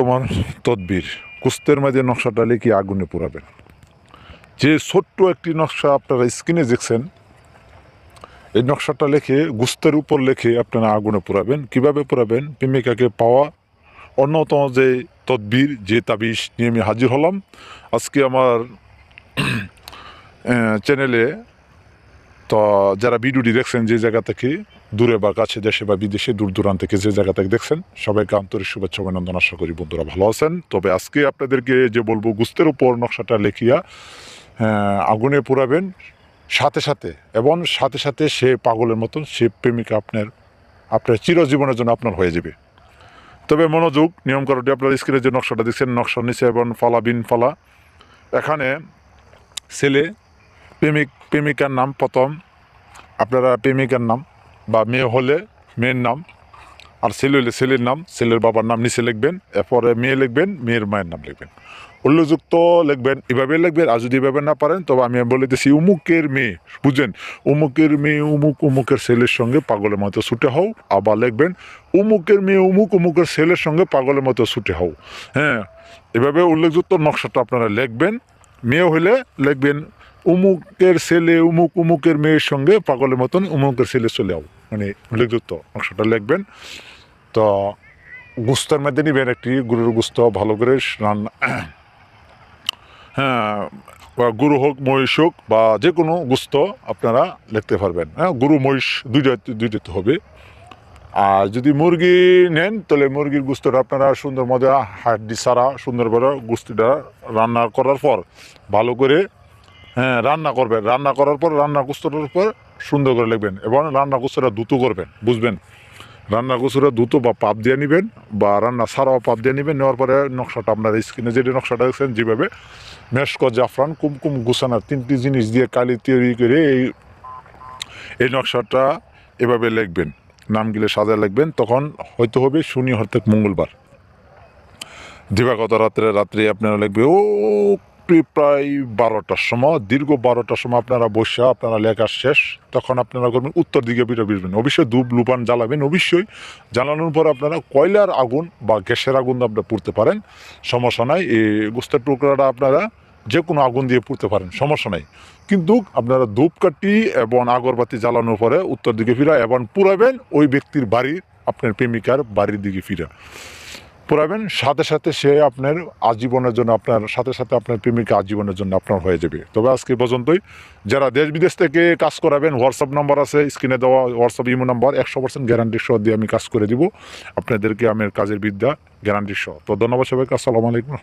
বর্তমান তদবির, কুস্তের মাঝে নকশাটা লিখে আগুনে পোড়াবেন। যে ছোট্ট একটি নকশা আপনারা স্ক্রিনে দেখছেন, এই নকশাটা লিখে, গুস্তের উপর লিখে আপনারা আগুনে পোড়াবেন। কীভাবে পোড়াবেন? প্রেমিকাকে পাওয়া অন্যতম যে তদবির, যে তাবিজ নিয়ে আমি হাজির হলাম। আজকে আমার চ্যানেলে তো যারা ভিডিওটি দেখছেন যে জায়গা থেকে দূরে বা কাছে দেশে বা বিদেশে, দূর দূরান্ত থেকে যে জায়গা থেকে দেখছেন, সবাইকে আন্তরিক শুভেচ্ছা অভিনন্দন আশা করি বন্ধুরা ভালো আছেন। তবে আজকে আপনাদেরকে যে বলব, গুস্তের উপর নকশাটা লেখিয়া আগুনে পোড়াবেন সাথে সাথে এবং সাথে সাথে সে পাগলের মতন, সে প্রেমিকা আপনার আপনার চিরজীবনের জন্য আপনার হয়ে যাবে। তবে মনোযোগ নিয়ম করটি আপনার স্ক্রিনে যে নকশাটা দেখছেন, নকশার নিচে এবং ফালা, বিন ফালা, এখানে ছেলে প্রেমিক, প্রেমিকার নাম প্রথম। আপনারা প্রেমিকার নাম বা মেয়ে হলে মেয়ের নাম আর ছেলে হলে ছেলের নাম, ছেলের বাবার নাম নিচে লিখবেন, এরপরে মেয়ে লিখবেন, মেয়ের মায়ের নাম লিখবেন। উল্লেখযুক্ত লিখবেন, এভাবে লিখবেন, আর যদি এভাবে না পারেন, তবে আমি বলে দিচ্ছি উমুকের মেয়ে বুঝলেন উমুকের মেয়ে উমুক, উমুকের ছেলের সঙ্গে পাগলের মতো ছুটে হও, আবার লিখবেন, উমুকের মেয়ে উমুক, উমুকের ছেলের সঙ্গে পাগলের মতো ছুটে হও। হ্যাঁ এভাবে উল্লেখযুক্ত নকশাটা আপনারা লিখবেন, মেয়ে হলে লিখবেন উমুকের ছেলে, উমুক, উমুকের মেয়ের সঙ্গে পাগলের মতন উমুকের ছেলে চলে আও। মানে উল্লেখযুক্ত অংশটা লিখবেন। তো গুস্তার মধ্যে নিবেন একটি গরুর গুস্ত, ভালো করে রান্না হ্যাঁ গরু হোক, মহিষ হোক, বা যে কোনো গুস্ত আপনারা লিখতে পারবেন। হ্যাঁ গরু, মহিষ দুইটা দুইটাতে হবে। আর যদি মুরগি নেন, তাহলে মুরগির গুস্তটা আপনারা সুন্দর মজা হাড্ডি সারা সুন্দরভাবে গুস্তিটা রান্না করার পর ভালো করে হ্যাঁ রান্না করবেন। রান্না করার পর রান্না গুস্তটার উপর সুন্দর করে লিখবেন এবং রান্না গুস্তটা দ্রুত করবেন, বুঝবেন? রান্না গুস্তটা দ্রুত বা পাপ দিয়ে নেবেন বা রান্না ছাড়াও পাপ দিয়ে নেবেন, নেওয়ার পরে নকশাটা আপনার স্ক্রিনে যেটি নকশাটা দেখছেন, যেভাবে মেশক, জাফরান, কুমকুম গুসানার তিনটি জিনিস দিয়ে কালি তৈরি করে এই এই নকশাটা এভাবে লিখবেন। নামগুলো সাজা লিখবেন, তখন হয়তো হবে শনি, হর্তেক, মঙ্গলবার। দিবাগত রাত্রে রাত্রে আপনারা লিখবে, ও প্রায় বারোটার সময়, দীর্ঘ বারোটার সময় আপনারা বসে আপনারা লেখা শেষ, তখন আপনারা করবেন উত্তর দিকে পিঠে বিসবেন অবশ্যই ধূপ, লুপান জ্বালাবেন, অবশ্যই। জ্বালানোর পর আপনারা কয়লার আগুন বা গ্যাসের আগুন আপনারা পুড়তে পারেন, সমস্যা নাই। এই গোস্তের টুকরাটা আপনারা যে কোনো আগুন দিয়ে পুড়তে পারেন, সমস্যা নাই। কিন্তু আপনারা ধূপকাঠি এবং আগরবাতি জ্বালানোর পরে উত্তর দিকে ফিরা এবং পুরাবেন ওই ব্যক্তির বাড়ি আপনার প্রেমিকার বাড়ির দিকে ফিরা। পুরাবেন, সাথে সাথে সে আপনার আজীবনের জন্য আপনার, সাথে সাথে আপনার প্রেমিকা আজীবনের জন্য আপনার হয়ে যাবে। তবে আজকে পর্যন্তই, যারা দেশ বিদেশ থেকে কাজ করাবেন হোয়াটসঅ্যাপ নাম্বার আছে স্ক্রিনে দেওয়া হোয়াটসঅ্যাপ ইমো নাম্বার একশো পার্সেন্ট গ্যারান্টি সহ দিয়ে আমি কাজ করে দিব। আপনাদেরকে আমার কাজের বিদ্যা গ্যারান্টি সহ। তো ধন্যবাদ সবাইকে, আসসালামু আলাইকুম।